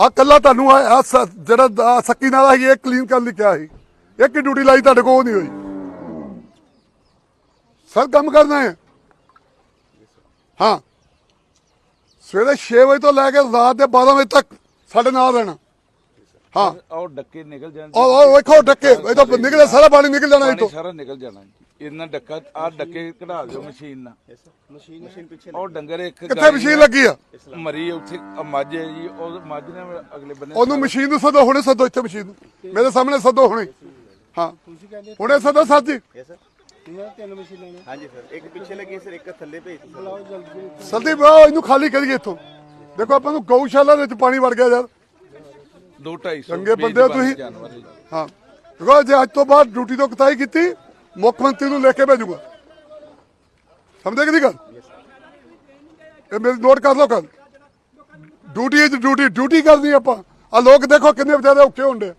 ਆ ਕੱਲਾ ਤੁਹਾਨੂੰ ਆ ਜਿਹੜਾ ਸੱਕੀ ਨਾਲਾ ਸੀ ਇਹ ਕਲੀਨ ਕਰਨ ਲਈ ਕਿਹਾ ਸੀ। ਇੱਕ ਹੀ ਡਿਊਟੀ ਲਾਈ ਤੁਹਾਡੇ ਕੋਲ ਨਹੀਂ ਹੋਈ? ਸਰ ਕੰਮ ਕਰਨਾ ਹੈ। ਹਾਂ। ਸਵੇਰੇ 6 ਵਜੇ ਤੋਂ ਲੈ ਕੇ ਰਾਤ ਦੇ 12 ਵਜੇ ਤੱਕ ਸਾਡੇ ਨਾਲ ਰਹਿਣਾ। ਹਾਂ। ਔਰ ਡੱਕੇ ਨਿਕਲ ਜਾਣ ਉਹ ਉਹ ਵੇਖੋ ਡੱਕੇ। ਇਹ ਤਾਂ ਨਿਕਲੇ ਸਾਰਾ ਪਾਣੀ ਨਿਕਲ ਜਾਣਾ ਇਹ ਤੋਂ ਸਾਰਾ ਨਿਕਲ ਜਾਣਾ ਇਹਨਾਂ ਡੱਕਾ ਆ ਡੱਕੇ ਕਢਾ ਦਿਓ ਮਸ਼ੀਨ ਨਾਲ। ਮਸ਼ੀਨ ਮਸ਼ੀਨ ਪਿੱਛੇ ਉਹ ਡੰਗਰ ਇੱਕ ਕਿੱਥੇ ਮਸ਼ੀਨ ਲੱਗੀ ਆ? ਮਰੀ ਉੱਥੇ ਮੱਝ ਹੈ ਜੀ ਉਹ ਮੱਝ ਨੇ ਅਗਲੇ ਬੰਨੇ ਉਹਨੂੰ ਮਸ਼ੀਨ ਨੂੰ ਸਦੋ ਹੁਣੇ ਸਦੋ ਇੱਥੇ ਮਸ਼ੀਨ ਨੂੰ। ਮੇਰੇ ਸਾਹਮਣੇ ਸਦੋ ਹੁਣੇ। ਹਾਂ। ਤੁਸੀਂ ਕਹਿੰਦੇ ਹੁਣੇ ਸਦੋ ਸਾਜੀ ਯੈਸ ਸਰ ਇਹਨਾਂ ਤਿੰਨ ਮਸ਼ੀਨਾਂ ਨੇ। ਹਾਂਜੀ ਸਰ ਇੱਕ ਪਿੱਛੇ ਲੱਗੀ ਸਰ ਇੱਕ ਥੱਲੇ ਭੇਜ ਦਿੱਤੀ ਬੁਲਾਓ ਜਲਦੀ ਸਲਦੀ ਬਾ ਇਹਨੂੰ ਖਾਲੀ ਕਰੀਏ ਇੱਥੋਂ। ਦੇਖੋ ਆਪਾਂ ਨੂੰ ਗਊਸ਼ਾਲਾ ਦੇ ਵਿੱਚ ਪਾਣੀ ਵੜ ਗਿਆ ਯਾਰ। ਦੋ ਢਾਈ ਸੌ ਚੰਗੇ ਬੰਦੇ ਹੋ ਤੁਸੀਂ। ਹੈ ਜੀ। ਹਾਂ। ਦੇਖੋ ਜੇ ਅੱਜ ਤੋਂ ਬਾਅਦ ਡਿਊਟੀ ਤੋਂ ਕਤਾਈ ਕੀਤੀ। ਮੁੱਖ ਮੰਤਰੀ ਨੂੰ ਲੈ ਕੇ ਭੇਜੂਗਾ। ਸਮਝੇ ਕਿ ਨਹੀਂ ਗੱਲ? ਇਹ ਮੇਰੀ ਨੋਟ ਕਰ ਲਓ ਕੱਲ ਡਿਊਟੀ ਇਜ਼ ਡਿਊਟੀ ਡਿਊਟੀ ਕਰਨੀ ਆਪਾਂ। ਆ ਲੋਕ ਦੇਖੋ ਕਿੰਨੇ ਵਿਚਾਰੇ ਔਖੇ ਹੁੰਦੇ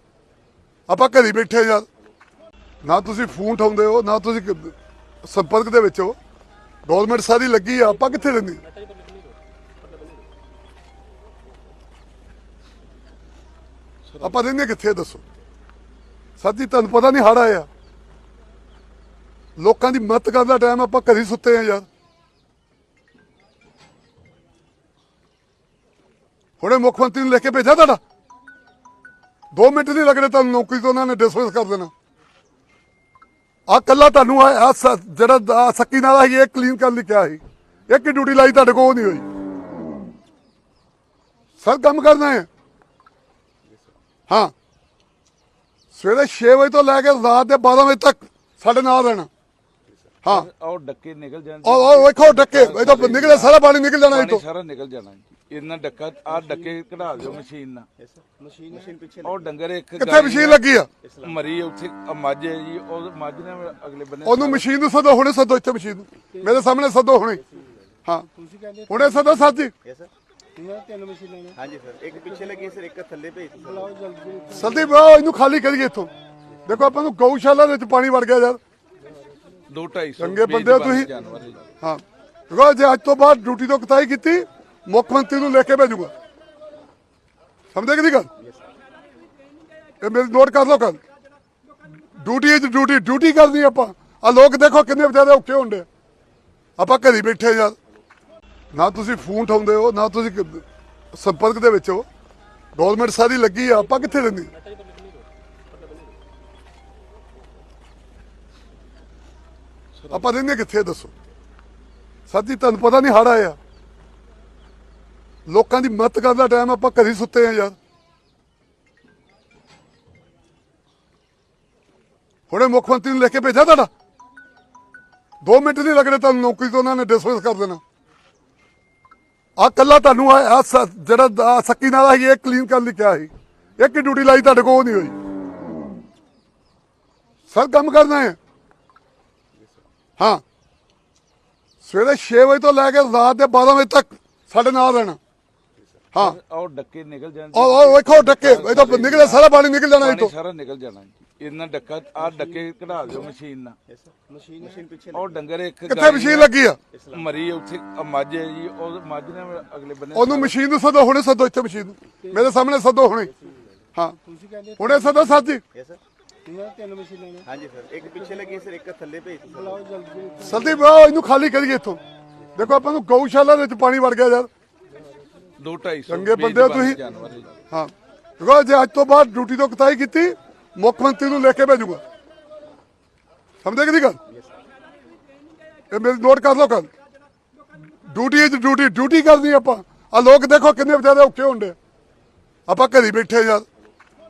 ਆਪਾਂ ਘਰੀ ਬੈਠੇ ਯਾਰ। ਨਾ ਤੁਸੀਂ ਫੋਨ ਉਠਾਉਂਦੇ ਹੋ, ਨਾ ਤੁਸੀਂ ਸੰਪਰਕ ਦੇ ਵਿੱਚ ਹੋ। ਗਵਰਨਮੈਂਟ ਸਾਰੀ ਲੱਗੀ ਆ, ਆਪਾਂ ਕਿੱਥੇ ਰਹਿੰਦੇ ਆਪਾਂ ਰਹਿੰਦੇ ਕਿੱਥੇ ਦੱਸੋ? ਸਾਡੀ ਤੁਹਾਨੂੰ ਪਤਾ ਨਹੀਂ ਹੜ ਆਇਆ। ਲੋਕਾਂ ਦੀ ਮਦਦ ਕਰਨ ਦਾ ਟਾਈਮ ਆਪਾਂ ਕਦੀ ਸੁੱਤੇ ਆ ਯਾਰ। ਹੁਣੇ ਮੁੱਖ ਮੰਤਰੀ ਨੂੰ ਲਿਖ ਕੇ ਭੇਜਿਆ ਤੁਹਾਡਾ। 2 ਮਿੰਟ ਨਹੀਂ ਲੱਗਣੇ ਤੁਹਾਨੂੰ, ਨੌਕਰੀ ਤੋਂ ਉਹਨਾਂ ਨੇ ਡਿਸਮਿਸ ਕਰ ਦੇਣਾ। ਆ ਕੱਲਾ ਤੁਹਾਨੂੰ ਆ ਜਿਹੜਾ ਸੱਕੀ ਨਾਲ ਸੀ ਇਹ ਕਲੀਨ ਕਰਨ ਲਈ ਕਿਹਾ ਸੀ। ਇੱਕ ਹੀ ਡਿਊਟੀ ਲਾਈ ਤੁਹਾਡੇ ਕੋਲ, ਉਹ ਨਹੀਂ ਹੋਈ। ਸਰ, ਕੰਮ ਕਰਨਾ ਹੈ। ਹਾਂ। ਸਵੇਰੇ 6 ਵਜੇ ਤੋਂ ਲੈ ਕੇ ਰਾਤ ਦੇ 12 ਵਜੇ ਤੱਕ ਸਾਡੇ ਨਾਲ ਰਹਿਣਾ। ਹਾਂ। ਉਹ ਡੱਕੇ ਨਿਕਲ ਜਾਣ ਉਹ ਉਹ ਵੇਖੋ ਡੱਕੇ ਇਹ ਤਾਂ ਨਿਕਲੇ ਸਾਰਾ ਪਾਣੀ ਨਿਕਲ ਜਾਣਾ ਇਹ ਪਾਣੀ ਤੋਂ ਸਾਰਾ ਨਿਕਲ ਜਾਣਾ ਜੀ। ਇਹਨਾਂ ਡੱਕਾ ਆ ਡੱਕੇ ਕਢਾ ਦਿਓ ਮਸ਼ੀਨ ਨਾਲ। ਯੈਸ ਸਰ ਮਸ਼ੀਨ ਮਸ਼ੀਨ ਪਿੱਛੇ ਉਹ ਡੰਗਰ ਇੱਕ ਕਿੱਥੇ ਗਾਂ ਮਸ਼ੀਨ ਲੱਗੀ ਆ? ਮਰੀ ਉੱਥੇ ਆ ਮੱਝ ਹੈ ਜੀ ਉਹ ਮੱਝ ਨੇ ਅਗਲੇ ਬੰਨੇ ਉਹਨੂੰ ਮਸ਼ੀਨ ਨੂੰ ਸਦੋ ਹੁਣੇ ਸਦੋ ਇੱਥੇ ਮਸ਼ੀਨ ਨੂੰ। ਮੇਰੇ ਸਾਹਮਣੇ ਸਦੋ ਹੁਣੇ। ਹਾਂ। ਤੁਸੀਂ ਕਹਿੰਦੇ ਹੁਣੇ ਸਦੋ ਸਾਜੀ ਯੈਸ ਸਰ ਇਹਨਾਂ ਤਿੰਨ ਮਸ਼ੀਨਾਂ ਨੇ। ਹਾਂਜੀ ਸਰ ਇੱਕ ਪਿੱਛੇ ਲੱਗੀ ਸਰ ਇੱਕ ਥੱਲੇ ਭੇਜ ਦਿੱਤੀ ਬੁਲਾਓ ਜਲਦੀ। ਸਲਦੀ ਬਾ ਇਹਨੂੰ ਖਾਲੀ ਕਰੀਏ ਇੱਥੋਂ। ਦੇਖੋ ਆਪਾਂ ਨੂੰ ਗਊਸ਼ਾਲਾ ਦੇ ਵਿੱਚ ਪਾਣੀ ਵੜ ਗਿਆ ਯਾਰ। ਚੰਗੇ ਬੰਦੇ ਹੋ ਤੁਸੀਂ। ਹੈ। ਦੇਖੋ ਜੇ ਅੱਜ ਤੋਂ ਬਾਅਦ ਡਿਊਟੀ ਤੋਂ ਕਤਾਈ ਕੀਤੀ ਮੁੱਖ ਮੰਤਰੀ ਨੂੰ ਲਿਖ ਕੇ ਭੇਜੂਗਾ। ਸਮਝੇ ਕਿ ਨਹੀਂ ਗੱਲ? ਇਹ ਮੇਰੀ ਨੋਟ ਕਰ ਲਓ ਕੱਲ ਡਿਊਟੀ ਇਜ਼ ਡਿਊਟੀ ਡਿਊਟੀ ਕਰਨੀ ਆਪਾਂ। ਆ ਲੋਕ ਦੇਖੋ ਕਿੰਨੇ ਵਿਚਾਰੇ ਔਖੇ ਹੁੰਦੇ ਆਪਾਂ ਘਰੀ ਬੈਠੇ ਯਾਰ। ਨਾ ਤੁਸੀਂ ਫੋਨ ਉਠਾਉਂਦੇ ਹੋ ਨਾ ਤੁਸੀਂ ਸੰਪਰਕ ਦੇ ਵਿੱਚ ਹੋ। ਗਵਰਨਮੈਂਟ ਸਾਰੀ ਲੱਗੀ ਆ ਆਪਾਂ ਕਿੱਥੇ ਰਹਿੰਦੇ? ਆਪਾਂ ਰਹਿੰਦੇ ਕਿੱਥੇ ਦੱਸੋ? ਸਾਡੀ ਤੁਹਾਨੂੰ ਪਤਾ ਨਹੀਂ ਹੜ ਆਇਆ। ਲੋਕਾਂ ਦੀ ਮਦਦ ਕਰਨ ਦਾ ਟਾਈਮ ਆਪਾਂ ਘਰੀ ਸੁੱਤੇ ਆ ਯਾਰ। ਹੁਣੇ ਮੁੱਖ ਮੰਤਰੀ ਨੂੰ ਲਿਖ ਕੇ ਭੇਜਿਆ ਤੁਹਾਡਾ? 2 ਮਿੰਟ ਨਹੀਂ ਲੱਗਣੇ ਤੁਹਾਨੂੰ, ਨੌਕਰੀ ਤੋਂ ਉਹਨਾਂ ਨੇ ਡਿਸਮਿਸ ਕਰ ਦੇਣਾ। ਆ ਕੱਲਾ ਤੁਹਾਨੂੰ ਆ ਜਿਹੜਾ ਸੱਕੀ ਨਾਲ ਸੀ ਇਹ ਕਲੀਨ ਕਰਨ ਲਈ ਕਿਹਾ ਸੀ। ਇੱਕ ਡਿਊਟੀ ਲਾਈ ਤੁਹਾਡੇ ਕੋਲ, ਉਹ ਨਹੀਂ ਹੋਈ। ਸਰ, ਕੰਮ ਕਰਨਾ ਹੈ। ਹਾਂ। ਸਵੇਰੇ 6 ਵਜੇ ਤੋਂ ਲੈ ਕੇ ਰਾਤ ਦੇ 12 ਵਜੇ ਤੱਕ ਸਾਡੇ ਨਾਲ ਰਹਿਣਾ। ਹਾਂ। ਉਹ ਡੱਕੇ ਨਿਕਲ ਜਾਣ ਉਹ ਉਹ ਵੇਖੋ ਡੱਕੇ। ਇਹ ਤਾਂ ਨਿਕਲੇ ਸਾਰਾ ਪਾਣੀ ਨਿਕਲ ਜਾਣਾ ਇਹ ਤੋਂ ਸਾਰਾ ਨਿਕਲ ਜਾਣਾ। ਇਹਨਾਂ ਡੱਕਾ ਆ ਡੱਕੇ ਕਢਾ ਦਿਓ ਮਸ਼ੀਨ ਨਾਲ। ਮਸ਼ੀਨ ਮਸ਼ੀਨ ਪਿੱਛੇ ਉਹ ਡੰਗਰ ਇੱਕ ਕਿੱਥੇ ਮਸ਼ੀਨ ਲੱਗੀ ਆ? ਮਰੀ ਉੱਥੇ ਮੱਝ ਹੈ ਜੀ ਉਹ ਮੱਝ ਨੇ ਅਗਲੇ ਬੰਨੇ ਉਹਨੂੰ ਮਸ਼ੀਨ ਨੂੰ ਸਦੋ ਹੁਣੇ ਸਦੋ ਇੱਥੇ ਮਸ਼ੀਨ ਨੂੰ। ਮੇਰੇ ਸਾਹਮਣੇ ਸਦੋ ਹੁਣੇ। ਹਾਂ। ਤੁਸੀਂ ਕਹਿੰਦੇ ਹੁਣੇ ਸਦੋ ਸਾਜੀ ਯੈਸ ਸਰ ਇਹਨਾਂ ਤਿੰਨ ਮਸ਼ੀਨਾਂ ਨੇ। ਹਾਂਜੀ ਸਰ ਇੱਕ ਪਿੱਛੇ ਲੱਗੀ ਸਰ ਇੱਕ ਥੱਲੇ ਭੇਜ ਦਿੱਤੀ ਬੁਲਾਓ ਜਲਦੀ ਸਲਦੀ ਬਾ ਇਹਨੂੰ ਖਾਲੀ ਕਰੀਏ ਇੱਥੋਂ। ਦੇਖੋ ਆਪਾਂ ਨੂੰ ਗਊਸ਼ਾਲਾ ਦੇ ਵਿੱਚ ਪਾਣੀ ਵੜ ਗਿਆ ਯਾਰ। ਦੋ ਢਾਈ ਸੌ ਚੰਗੇ ਬੰਦੇ ਹੋ ਤੁਸੀਂ। ਹੈ। ਦੇਖੋ ਜੇ ਅੱਜ ਤੋਂ ਬਾਅਦ ਡਿਊਟੀ ਤੋਂ ਕਤਾਈ ਕੀਤੀ ਮੁੱਖ ਮੰਤਰੀ ਨੂੰ ਲਿਖ ਕੇ ਭੇਜੂਗਾ। ਸਮਝੇ ਕਿ ਨਹੀਂ ਗੱਲ? ਇਹ ਮੇਰੀ ਨੋਟ ਕਰ ਲਓ ਕੱਲ ਡਿਊਟੀ ਇਜ਼ ਡਿਊਟੀ। ਡਿਊਟੀ ਕਰਨੀ ਆਪਾਂ। ਆ ਲੋਕ ਦੇਖੋ ਕਿੰਨੇ ਵਿਚਾਰੇ ਔਖੇ ਹੁੰਦੇ ਆਪਾਂ ਘਰੀ ਬੈਠੇ ਯਾਰ।